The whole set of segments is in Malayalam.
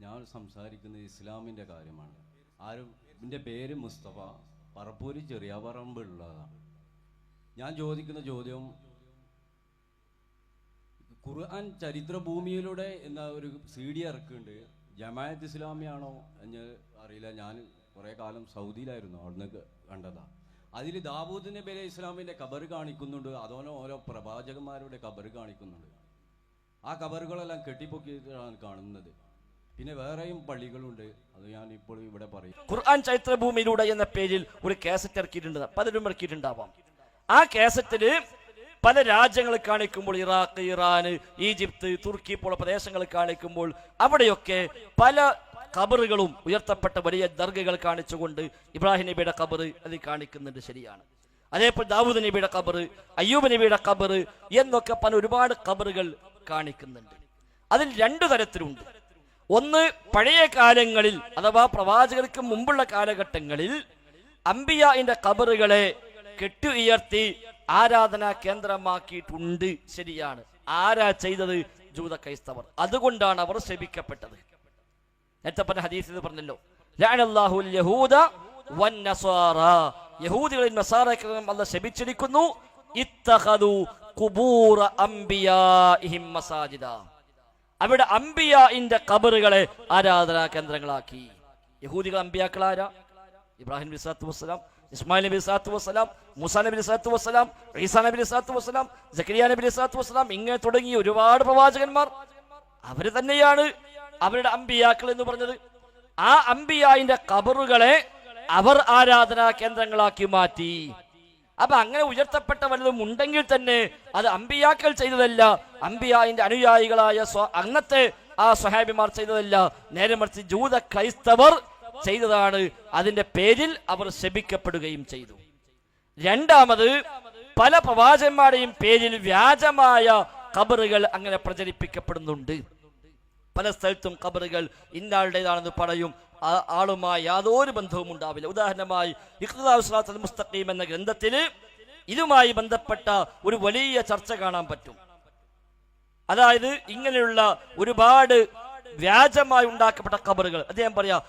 ഞാൻ സംസാരിക്കുന്നത് ഇസ്ലാമിന്റെ കാര്യമാണ്. ആരും എന്റെ പേര് മുസ്തഫ. പറപ്പൂര് ചെറിയ പറമ്പുള്ളതാണ് ഞാൻ ചോദിക്കുന്ന ചോദ്യം ഖുർആൻ ചരിത്ര ഭൂമിയിലൂടെ എന്ന ഒരു സി ഡി ഇറക്കുന്നുണ്ട്. ജമായത്ത് ഇസ്ലാമിയാണോ എന്ന് അറിയില്ല. ഞാൻ കുറേ കാലം സൗദിയിലായിരുന്നു അവിടുന്ന് കണ്ടതാണ് കണ്ടതാ. അതിൽ ദാവൂദ് അലൈഹി ഇസ്ലാമിന്റെ കബർ കാണിക്കുന്നുണ്ട്. അതോനെ ഓരോ പ്രവാചകന്മാരുടെ കബർ കാണിക്കുന്നുണ്ട്. ആ കബറുകളെല്ലാം കെട്ടിപ്പൊക്കിയിട്ടാണ് കാണുന്നത്. പിന്നെ വേറെയും പള്ളികളുണ്ട്. അത് ഞാൻ ഇപ്പോൾ ഇവിടെ പറയും. ഖുർആൻ ചരിത്രഭൂമിയിലൂടെ എന്ന പേരിൽ ഒരു കാസറ്റ് ഇറക്കിയിട്ടുണ്ട്. പലരും ഇറക്കിയിട്ടുണ്ടാവാം. ആ കാസറ്റിൽ പല രാജ്യങ്ങൾ കാണിക്കുമ്പോൾ ഇറാഖ് ഇറാൻ ഈജിപ്ത് തുർക്കി പോലുള്ള പ്രദേശങ്ങൾ കാണിക്കുമ്പോൾ അവിടെയൊക്കെ പല കബറുകളും ഉയർത്തപ്പെട്ട വലിയ ദർഗകൾ കാണിച്ചുകൊണ്ട് ഇബ്രാഹിം നബിയുടെ കബർ അത് കാണിക്കുന്നുണ്ട് ശരിയാണ്. അതേപോലെ ദാവൂദ് നബിയുടെ കബർ അയ്യൂബ് നബിയുടെ കബർ എന്നൊക്കെ പല ഒരുപാട് കബറുകൾ കാണിക്കുന്നുണ്ട്. അതിൽ രണ്ടു തരത്തിലുണ്ട്. ഒന്ന് പഴയ കാലങ്ങളിൽ അഥവാ പ്രവാചകർക്ക് മുമ്പുള്ള കാലഘട്ടങ്ങളിൽ അമ്പിയായിന്റെ കബറുകളെ കെട്ടു ഉയർത്തി ആരാധനാ കേന്ദ്രമാക്കിയിട്ടുണ്ട്. ശരിയാണ്. ആരാ ചെയ്തത്? ജൂത ക്രൈസ്തവർ. അതുകൊണ്ടാണ് അവർ ശപിക്കപ്പെട്ടത്. നേരത്തെ പറഞ്ഞ ഹദീസിൽ പറഞ്ഞല്ലോ. ലഅനല്ലാഹുൽ യഹൂദ വന്നസാറ യഹൂദികളിൽ അല്ല ശപിച്ചിരിക്കുന്നു. ഇത്തഖദു ഖുബൂറ അംബിയാഇഹിം മസാജിദ. അവിടെ അംബിയാഇന്റെ കബറുകളെ ആരാധനാ കേന്ദ്രങ്ങളാക്കി. യഹൂദികൾ അമ്പിയാക്കളാരാ ഇബ്രാഹിം നബി സാത്തു വസ്സലാം ഇസ്മായിൽ നബി സാത്തു വസ്സലാം മുസാ നബി സാത്തു വസ്സലാം ഈസാ നബി സാത്തു വസ്സലാം ജക്കരിയ നബി സാത്തു വസ്സലാം ഇങ്ങനെ തുടങ്ങി ഒരുപാട് പ്രവാചകന്മാർ അവർ തന്നെയാണ് അവരുടെ അമ്പിയാക്കൾ എന്ന് പറഞ്ഞത്. ആ അമ്പിയായിന്റെ കബറുകളെ അവർ ആരാധനാ കേന്ദ്രങ്ങളാക്കി മാറ്റി. അപ്പൊ അങ്ങനെ ഉയർത്തപ്പെട്ട വല്ലതും ഉണ്ടെങ്കിൽ തന്നെ അത് അമ്പിയാക്കൾ ചെയ്തതല്ല അമ്പിയായിന്റെ അനുയായികളായ അന്നത്തെ ആ സ്വഹാബിമാർ ചെയ്തതല്ല. നേരെ മറിച്ച് ജൂത ക്രൈസ്തവർ ചെയ്തതാണ്. അതിന്റെ പേരിൽ അവർ ശപിക്കപ്പെടുകയും ചെയ്തു. രണ്ടാമത് പല പ്രവാചന്മാരുടെയും പേരിൽ വ്യാജമായ കബറുകൾ അങ്ങനെ പ്രചരിപ്പിക്കപ്പെടുന്നുണ്ട്. പല സ്ഥലത്തും കബറുകൾ ഇന്നാളുടേതാണെന്ന് പറയും. ആളുമായി യാതൊരു ബന്ധവും ഉണ്ടാവില്ല. ഉദാഹരണമായി മുസ്തഖീം എന്ന ഗ്രന്ഥത്തിൽ ഇതുമായി ബന്ധപ്പെട്ട ഒരു വലിയ ചർച്ച കാണാൻ പറ്റും. അതായത് ഇങ്ങനെയുള്ള ഒരുപാട് വ്യാജമായി ഉണ്ടാക്കപ്പെട്ട കബറുകൾ അദ്ദേഹം പറയാ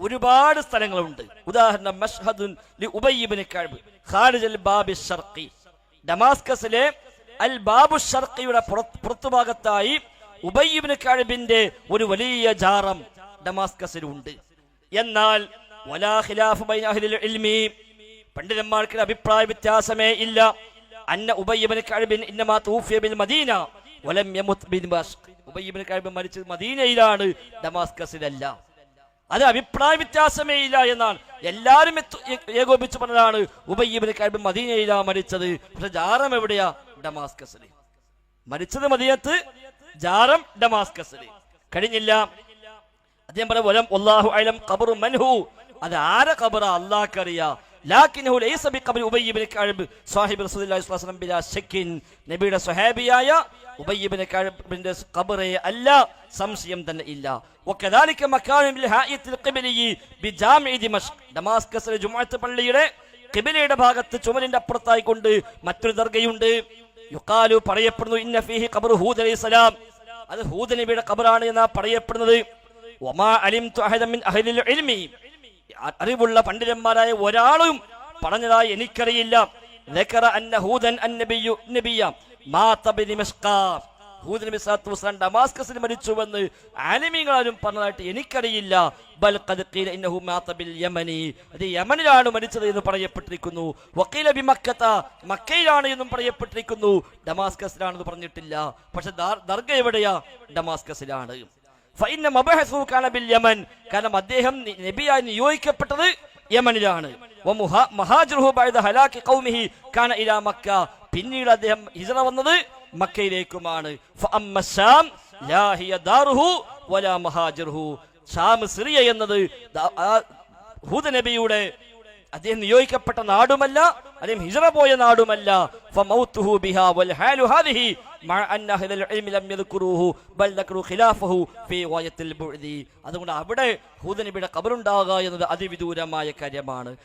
ഒരുപാട് സ്ഥലങ്ങളുണ്ട്. ഉദാഹരണം ബാബി ഡമാസ്കസിലെ അൽ ബാബു ഷർക്കിയുടെ പുറത്തുഭാഗത്തായി ഉബയ്യ് കഴിവിന്റെ ഒരു വലിയ ജാറം ഡമാസ്കസിലുണ്ട് എന്നാൽ വലാ ബൈന അഹ്ലിൽ ഇൽമി പണ്ഡിതന്മാർക്ക് അഭിപ്രായ വ്യത്യാസമേ ഇല്ല. അന്ന ഉബയ്യബിന് കഴിബിൻ ഇന്നമാ തൂഫിയ ബിൽ മദീന വലം യമുത് ബിൻ ദമാസ്ക്. ഉബയ്യബിന് കഅബ് മരിച്ചത് മദീനയിലാണ് ഡമാസ്കസിലല്ല അത് അഭിപ്രായ വ്യത്യാസമേ ഇല്ല എന്നാണ്. ഏ- ഏകോപിച്ച് പറഞ്ഞതാണ് ഉബയ്യബിന് കഅബ് മദീനയിലാ മരിച്ചത്. പക്ഷെ ജാറം എവിടെയാ? ഡമാസ്കസിൽ മരിച്ചത് മദീനത്ത് ജാറം ഡമാസ്കസിൽ കഴിഞ്ഞില്ല. അദ്ദേഹം വലം വല്ലാഹു അലം ഖബറു മൻഹു. അത് ആരെ ഖബറ? അല്ലാഹ്ക്കറിയാ ലാക്കിൻഹു ലൈസ ബിഖബറി ഉബൈ ഇബ്നു കഅബ് സാഹിബ് റസൂലുള്ളാഹി സ്വല്ലല്ലാഹു അലൈഹി വസല്ലം ബിലാ ശക്കിൻ നബിയുടെ സ്വഹാബിയായ ഉബൈ ഇബ്നു കഅബിന്റെ ഖബറെ അല്ല സംശയം തന്നെ ഇല്ല. വകദാലിക മക്കാനും ലിൽ ഹായിത്തിൽ ഖിബലി ബിജാമിഇ ദിമഷ്ക് ദമാസ്കസിലെ ജുമുഅത്ത് പള്ളിയുടെ ഖിബ്ലയുടെ ഭാഗത്ത് ചുമരിന്റെ അപ്പുറത്തായി കൊണ്ട് മറ്റൊരു ദർഗയുണ്ട്. യുഖാലു പറയപ്പെടുന്നു ഇന്ന ഫീഹി ഖബറു ഹൂദ് അലൈഹിസ്സലാം അത് ഹൂദ് നബിയുടെ ഖബറാണ് എന്നാ പറയപ്പെടുന്നത്. വമാ അലിംതു അഹദൻ മിൻ അഹ്ലിൽ ഇൽമി. അറിവുള്ള പണ്ഡിതന്മാരായ ഒരാളും പറഞ്ഞതായി എനിക്കറിയില്ല. ഡമാസ്കസിൽ മരിച്ചുവെന്ന് ആലിമീങ്ങളാരും പറഞ്ഞതായിട്ട് എനിക്കറിയില്ല. ബൽ യമനി. അത് യമനിലാണ് മരിച്ചത് എന്ന് പറയപ്പെട്ടിരിക്കുന്നു. വക്കീല ബിമക്കത്ത മക്കയിലാണ് എന്നും പറയപ്പെട്ടിരിക്കുന്നു. ഡമാസ്കസിലാണെന്ന് പറഞ്ഞിട്ടില്ല. പക്ഷെ ദർഗ എവിടെയാ? ഡമാസ്കസിലാണ്. കാരണം അദ്ദേഹം നബിയായി നിയോഗിക്കപ്പെട്ടത് യമനിലാണ്. പിന്നീട് അദ്ദേഹം ഹിജറ വന്നത് മക്കയിലേക്കുമാണ്. എന്നത് ഹൂദ നബിയുടെ അദ്ദേഹം നിയോഗിക്കപ്പെട്ട നാടുമല്ല അദ്ദേഹം ഹിജറ പോയ നാടുമല്ല. അതുകൊണ്ട് അവിടെ ഹൂദനബിയുടെ നബിയുടെ ഖബറുണ്ടാകുക എന്നത് അതിവിദൂരമായ കാര്യമാണ്.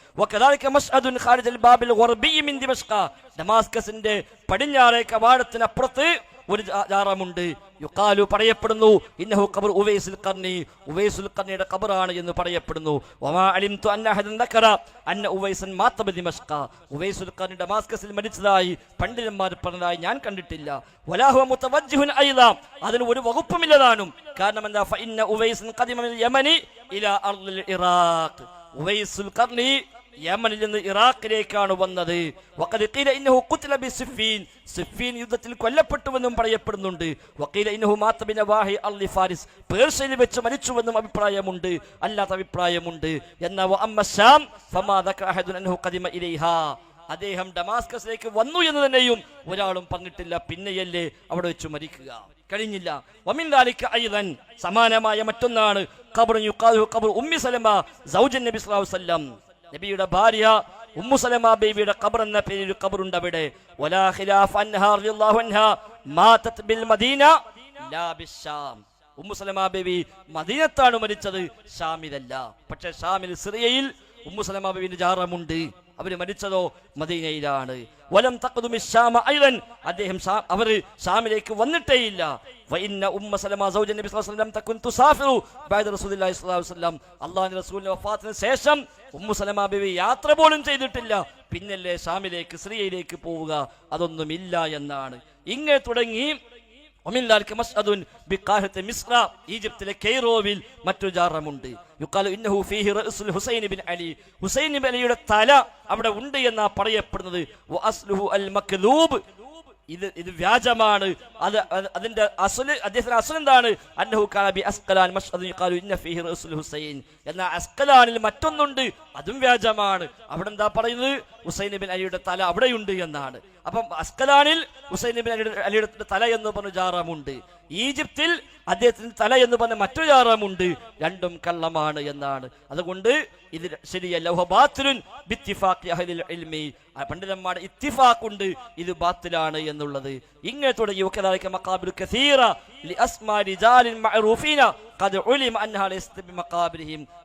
പടിഞ്ഞാറേ കവാടത്തിനപ്പുറത്ത് ഒരു ജാറമുണ്ട്. യുക്കാലു പറയപ്പെടുന്നു ഇന്നഹു ഖബർ ഉവൈസുൽ ഖർനി ഉവൈസുൽ ഖർണിയുടെ ഖബറാണ് എന്ന് പറയപ്പെടുന്നു. വമാ അലിംതു അന്ന അഹദൻ ദക്കറ. അന്ന ഉവൈസൻ മാത ദിമഷ്ക ഉവൈസുൽ ഖർണി ഡമാസ്കസിൽ മരിച്ചതായി പണ്ഡിതന്മാർ പറഞ്ഞതായി ഞാൻ കണ്ടിട്ടില്ല. വലാഹു മുതവജ്ജിഹുൻ അയ്ള അതിന് ഒരു വകുപ്പുമില്ലതാനും കാരണം എന്താ ഫഇന്ന ഉവൈസൻ ഖദിമ യമനി ഇലാ അർദിൽ ഇറാഖ്. ഉവൈസുൽ ഖർണി യമനിൽ നിന്ന് ഇറാഖിലേക്കാണ് വന്നത്. യുദ്ധത്തിൽ കൊല്ലപ്പെട്ടുവെന്നും പറയപ്പെടുന്നുണ്ട്. പേർഷ്യയിൽ വെച്ച് മരിച്ചുവെന്നും അഭിപ്രായമുണ്ട്. അല്ലാത്ത അഭിപ്രായമുണ്ട്. എന്നാ അദ്ദേഹം ഡമാസ്കസിലേക്ക് വന്നു എന്ന് തന്നെയും ഒരാളും പറഞ്ഞിട്ടില്ല. പിന്നെയല്ലേ അവിടെ വെച്ച് മരിക്കുക. കഴിഞ്ഞില്ല. വമിൻ ദാലിക അയ്ളൻ സമാനമായ മറ്റൊന്നാണ്. ഖബർ യുഖാദു ഖബർ ഉമ്മി സലമ സൗജൻ നബി വസല്ലം. നബിയുടെ ഭാര്യ ഉമ്മു സലമ ബേബിയുടെ ഖബർ എന്ന പേരിൽ ഒരു ഖബറുണ്ട് അവിടെ. വലാ അൻഹാ മാതത് ബിൽ മദീന ലാ ബിശ്ശാം ഉമ്മു സലമ ബേബി മദീനത്താണ് മരിച്ചത്. ഷാമിലല്ല. പക്ഷെ ഷാമിൽ സിറിയയിൽ ഉമ്മു സലമ ബേബിന്റെ ജാറമുണ്ട്. അവർ മരിച്ചതോ മദീനയിലാണ്. വലം തഖദുമി ശാമ ഐലൻ അദ്ദേഹം അവർ ഷാമിലേക്ക് വന്നിട്ടേയില്ല. ഉമ്മ സലമ നബി വസല്ലം ബൈദ റസൂലുള്ളാഹി അലൈഹി വസല്ലം റസൂലിന്റെ വഫാത്തിന് ശേഷം ഉമ്മു സലമ ബിവി യാത്ര പോലും ചെയ്തിട്ടില്ല. പിന്നല്ലേ ഷാമിലേക്ക് സിറിയയിലേക്ക് പോവുക. അതൊന്നുമില്ല എന്നാണ്. ഇങ്ങനെ തുടങ്ങി ഈജിപ്തിലെ കെയ്റോവിൽ മറ്റൊരു ജാറമുണ്ട്. ഹുസൈൻ ബിൻ അലിയുടെ തല അവിടെ ഉണ്ട് എന്നാ പറയപ്പെടുന്നത്. ഇത് ഇത് വ്യാജമാണ്. അത് അത് അതിന്റെ അസുൽ അദ്ദേഹത്തിന്റെ അസുൽ എന്താണ്? അന്നഹു കാബി അസ്കലാൻ ഹുസൈൻ. എന്നാൽ അസ്കലാനിൽ മറ്റൊന്നുണ്ട് അതും വ്യാജമാണ്. അവിടെ എന്താ പറയുന്നത്? ഹുസൈൻ ബിൻ അലിയുടെ തല അവിടെയുണ്ട് എന്നാണ്. അപ്പം അസ്കലാനിൽ ഹുസൈൻ ബിൻ അലിയുടെ അലിയുടെ തല എന്ന് പറഞ്ഞ ജാറാമുണ്ട്. ഈജിപ്തിൽ അദ്ദേഹത്തിന്റെ തല എന്ന് പറഞ്ഞ മറ്റൊരു ജാറാമുണ്ട്. രണ്ടും കള്ളമാണ് എന്നാണ്. അതുകൊണ്ട് ഇത് ശരിയല്ല. പണ്ഡിതന്മാരുടെ ഇത്തിഫാഖുണ്ട്. ഇത് ബാത്തിലാണ് എന്നുള്ളത്. ഇങ്ങനെ തുടങ്ങി.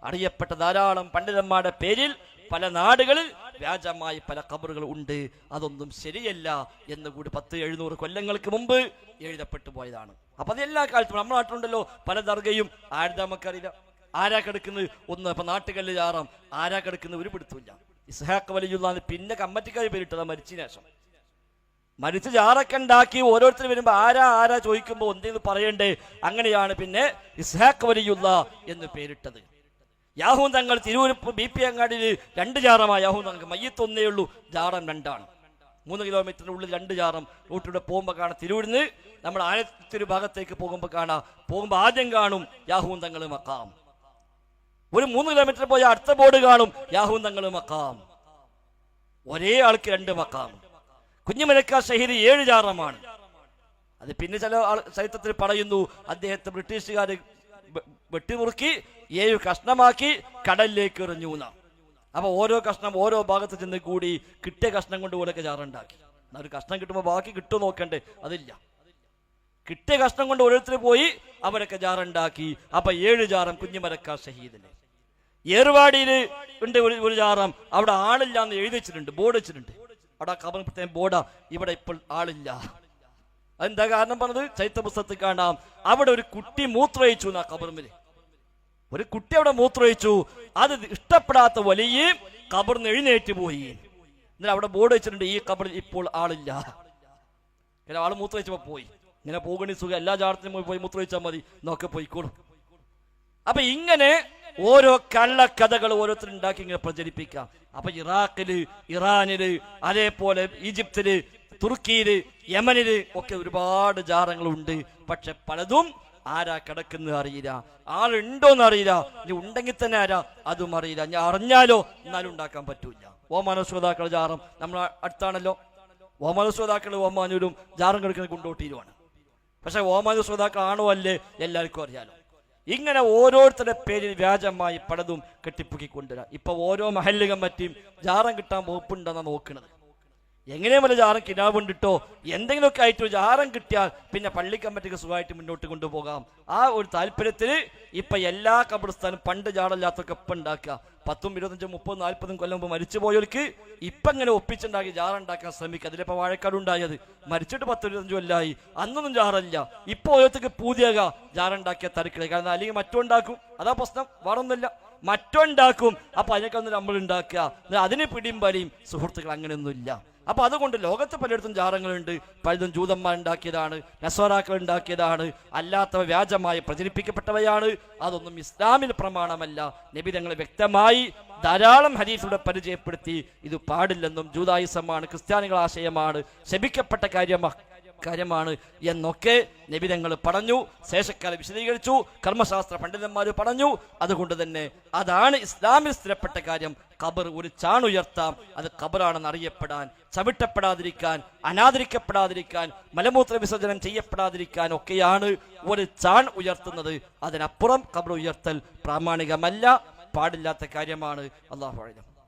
അറിയപ്പെട്ട ധാരാളം പണ്ഡിതന്മാരുടെ പേരിൽ പല നാടുകളിൽ വ്യാജമായി പല ഖബറുകൾ ഉണ്ട്. അതൊന്നും ശരിയല്ല എന്ന് കൂടി പത്ത് എഴുന്നൂറ് കൊല്ലങ്ങൾക്ക് മുമ്പ് എഴുതപ്പെട്ടു പോയതാണ്. അപ്പൊ അത് എല്ലാ കാലത്തും നമ്മുടെ നാട്ടിലുണ്ടല്ലോ. പല ദർഗയും ആരുടെ നമുക്കറിയില്ല. ആരാ കിടക്കുന്നത്? ഒന്ന് ഇപ്പൊ നാട്ടുകല്ല് ചാറാം. ആരാ കിടക്കുന്നത്? ഒരു പിടുത്തില്ല ഇസ്ഹാഖ് വലിയുള്ള പിന്നെ കമ്മറ്റിക്കാർ പേരിട്ടതാ മരിച്ച ശേഷം. മരിച്ച് ജാറൊക്കെ ഉണ്ടാക്കി ഓരോരുത്തർ വരുമ്പോ ആരാ ആരാ ചോദിക്കുമ്പോ എന്തെന്ന് പറയണ്ടേ? അങ്ങനെയാണ് പിന്നെ ഇസ്ഹാഖ് വലിയുള്ള എന്ന് പേരിട്ടത്. യാഹൂ തങ്ങൾ തിരുവനപ്പ് ബി പി അങ്ങാടിയിൽ രണ്ട് ജാറമാണ് യാഹൂ തങ്ങൾക്ക് മയ്യത്തൊന്നേ ഉള്ളൂ. ജാറം രണ്ടാണ്. മൂന്ന് കിലോമീറ്ററിനുള്ളിൽ രണ്ട് ജാറം. റൂട്ടിലൂടെ പോകുമ്പോൾ കാണാം തിരുവിടുന്ന് നമ്മൾ ആയിരത്തി ഭാഗത്തേക്ക് പോകുമ്പോൾ കാണാം. പോകുമ്പോൾ ആദ്യം കാണും യാഹൂ തങ്ങൾ മക്കാം ഒരു മൂന്ന് കിലോമീറ്റർ പോയ അടുത്ത ബോർഡ് കാണും യാഹൂ തങ്ങൾ മക്കാം ഒരേ ആൾക്ക് രണ്ട് മക്കാം കുഞ്ഞുമലക്ക ഷഹീദ് ഏഴ് ജാറമാണ്. അത് പിന്നെ ചില ചരിത്രത്തിൽ പറയുന്നു അദ്ദേഹത്തെ ബ്രിട്ടീഷുകാർ വെട്ടിമുറുക്കി ഏഴ് കഷ്ണമാക്കി കടലിലേക്ക് എറിഞ്ഞു എന്നാ അപ്പൊ ഓരോ കഷ്ണം ഓരോ ഭാഗത്ത് ചെന്ന് കൂടി കിട്ടിയ കഷ്ണം കൊണ്ട് ഓരൊക്കെ ചാറുണ്ടാക്കി. ഒരു കഷ്ണം കിട്ടുമ്പോൾ ബാക്കി കിട്ടുമോ നോക്കണ്ടേ? അതില്ല. കിട്ടിയ കഷ്ണം കൊണ്ട് ഓരോരുത്തർ പോയി അവരൊക്കെ ജാറുണ്ടാക്കി അപ്പൊ ഏഴ് ജാറം കുഞ്ഞുമരക്ക ഷഹീദിന്. ഏറുവാടിയിൽ ഉണ്ട് ഒരു ജാറം അവിടെ ആളില്ല എന്ന് എഴുതി വെച്ചിട്ടുണ്ട് ബോർഡ് വെച്ചിട്ടുണ്ട്. അവിടെ കബർ പ്രത്യേകം ബോർഡാ. ഇവിടെ ഇപ്പോൾ ആളില്ല. അതെന്താ കാരണം പറഞ്ഞത്? ചൈത്ര പുസ്തകത്തിൽ കാണാം. അവിടെ ഒരു കുട്ടി മൂത്രയിച്ചു എന്നാ കബറിമിൽ ഒരു കുട്ടി അവിടെ മൂത്രമൊഴിച്ചു. അത് ഇഷ്ടപ്പെടാത്ത വലിയ കബറിന്ന് എഴുന്നേറ്റ് പോയി. എന്നിട്ട് അവിടെ ബോർഡ് വെച്ചിട്ടുണ്ട് ഈ കബറിൽ ഇപ്പോൾ ആളില്ല. ആൾ മൂത്രയിച്ചപ്പോ പോയി. ഇങ്ങനെ പോകണി സുഖം എല്ലാ ജാടത്തിനും പോയി മൂത്രമൊഴിച്ചാൽ മതി. നോക്കെ പോയിക്കോളും. അപ്പൊ ഇങ്ങനെ ഓരോ കള്ളക്കഥകൾ ഓരോരുത്തരും ഉണ്ടാക്കി ഇങ്ങനെ പ്രചരിപ്പിക്കാം. അപ്പൊ ഇറാഖിൽ ഇറാനിൽ അതേപോലെ ഈജിപ്തിൽ തുർക്കിയിൽ യമനിൽ ഒക്കെ ഒരുപാട് ജാറങ്ങളുണ്ട് പക്ഷെ പലതും ആരാ കിടക്കുന്നത് അറിയില്ല. ആളുണ്ടോന്ന് അറിയില്ല. ഇനി ഉണ്ടെങ്കിൽ തന്നെ ആരാ? അതും അറിയില്ല. ഞാൻ അറിഞ്ഞാലോ? എന്നാലും ഉണ്ടാക്കാൻ പറ്റൂല. ഓമാന ശ്രോതാക്കൾ ജാറും. നമ്മൾ അടുത്താണല്ലോ. ഓമാന ശ്രോതാക്കൾ ഓമാനൂരും ജാറും കിടക്കുന്ന കുണ്ടോട്ടിയിലുമാണ്. പക്ഷെ ഓമാന ശ്രോതാക്കൾ ആണോ അല്ലേ? എല്ലാവർക്കും അറിയാലോ. ഇങ്ങനെ ഓരോരുത്തരുടെ പേരിൽ വ്യാജമായി പലതും കെട്ടിപ്പൊക്കി കൊണ്ടുവരാം. ഇപ്പൊ ഓരോ മഹല്ല് കമ്മിറ്റിയും ജാറം കിട്ടാൻ വകുപ്പുണ്ടെന്നാണ് നോക്കുന്നത് എങ്ങനെയും വല്ല ജാറം കിനാവ് കൊണ്ടിട്ടോ എന്തെങ്കിലുമൊക്കെ ആയിട്ട് ഒരു ജാറം കിട്ടിയാൽ പിന്നെ പള്ളി കമ്മിറ്റിക്ക് സുഖമായിട്ട് മുന്നോട്ട് കൊണ്ടുപോകാം. ആ ഒരു താല്പര്യത്തിൽ ഇപ്പൊ എല്ലാ കബർസ്ഥാനും പണ്ട് ജാറല്ലാത്തൊക്കെ ഇപ്പം ഉണ്ടാക്കുക പത്തും ഇരുപത്തഞ്ചും മുപ്പതും നാൽപ്പതും കൊല്ലം മുമ്പ് മരിച്ചു പോയവർക്ക് ഇപ്പം ഇങ്ങനെ ഒപ്പിച്ചുണ്ടാക്കി ജാറ ഉണ്ടാക്കാൻ ശ്രമിക്കുക. അതിലിപ്പോ വാഴക്കാട് ഉണ്ടായത്. മരിച്ചിട്ട് പത്ത് ഇരുപത്തഞ്ചും കൊല്ലായി. അന്നൊന്നും ജാറല്ല. ഇപ്പൊ ഓരോരുത്തർക്ക് പൂതിയാക ജാറുണ്ടാക്കിയ തരക്കില്ല കാരണം അല്ലെങ്കിൽ മറ്റോ ഉണ്ടാക്കും അതാ പ്രശ്നം. വേറൊന്നുമില്ല. മറ്റോ ഉണ്ടാക്കും അപ്പൊ അതിനൊക്കെ ഒന്ന് നമ്മൾ ഉണ്ടാക്കുക അതിന് പിടിയും വലിയും സുഹൃത്തുക്കൾ അങ്ങനെയൊന്നുമില്ല. അപ്പൊ അതുകൊണ്ട് ലോകത്ത് പലയിടത്തും ജാറങ്ങളുണ്ട് പലതും ജൂതന്മാർ ഉണ്ടാക്കിയതാണ് നസോറാക്കൾ ഉണ്ടാക്കിയതാണ് അല്ലാത്തവ വ്യാജമായി പ്രചരിപ്പിക്കപ്പെട്ടവയാണ്. അതൊന്നും ഇസ്ലാമിൽ പ്രമാണമല്ല. നബി വ്യക്തമായി ധാരാളം ഹരീഫിലൂടെ പരിചയപ്പെടുത്തി. ഇത് പാടില്ലെന്നും ജൂതായുസമാണ് ക്രിസ്ത്യാനികൾ ആശയമാണ്. ശപിക്കപ്പെട്ട കാര്യമാണ് കാര്യമാണ് എന്നൊക്കെ നിബിധങ്ങൾ പറഞ്ഞു. ശേഷക്കാലം വിശദീകരിച്ചു. കർമ്മശാസ്ത്ര പണ്ഡിതന്മാർ പറഞ്ഞു. അതുകൊണ്ട് തന്നെ അതാണ് ഇസ്ലാമിൽ സ്ഥിരപ്പെട്ട കാര്യം. ഖബർ ഒരു ചാണുയർത്താം. അത് കബറാണെന്ന് അറിയപ്പെടാൻ ചവിട്ടപ്പെടാതിരിക്കാൻ അനാദരിക്കപ്പെടാതിരിക്കാൻ മലമൂത്ര വിസർജനം ചെയ്യപ്പെടാതിരിക്കാൻ ഒക്കെയാണ് ഒരു ചാൺ ഉയർത്തുന്നത്. അതിനപ്പുറം ഖബർ ഉയർത്തൽ പ്രാമാണികമല്ല പാടില്ലാത്ത കാര്യമാണ്. അള്ളാഹു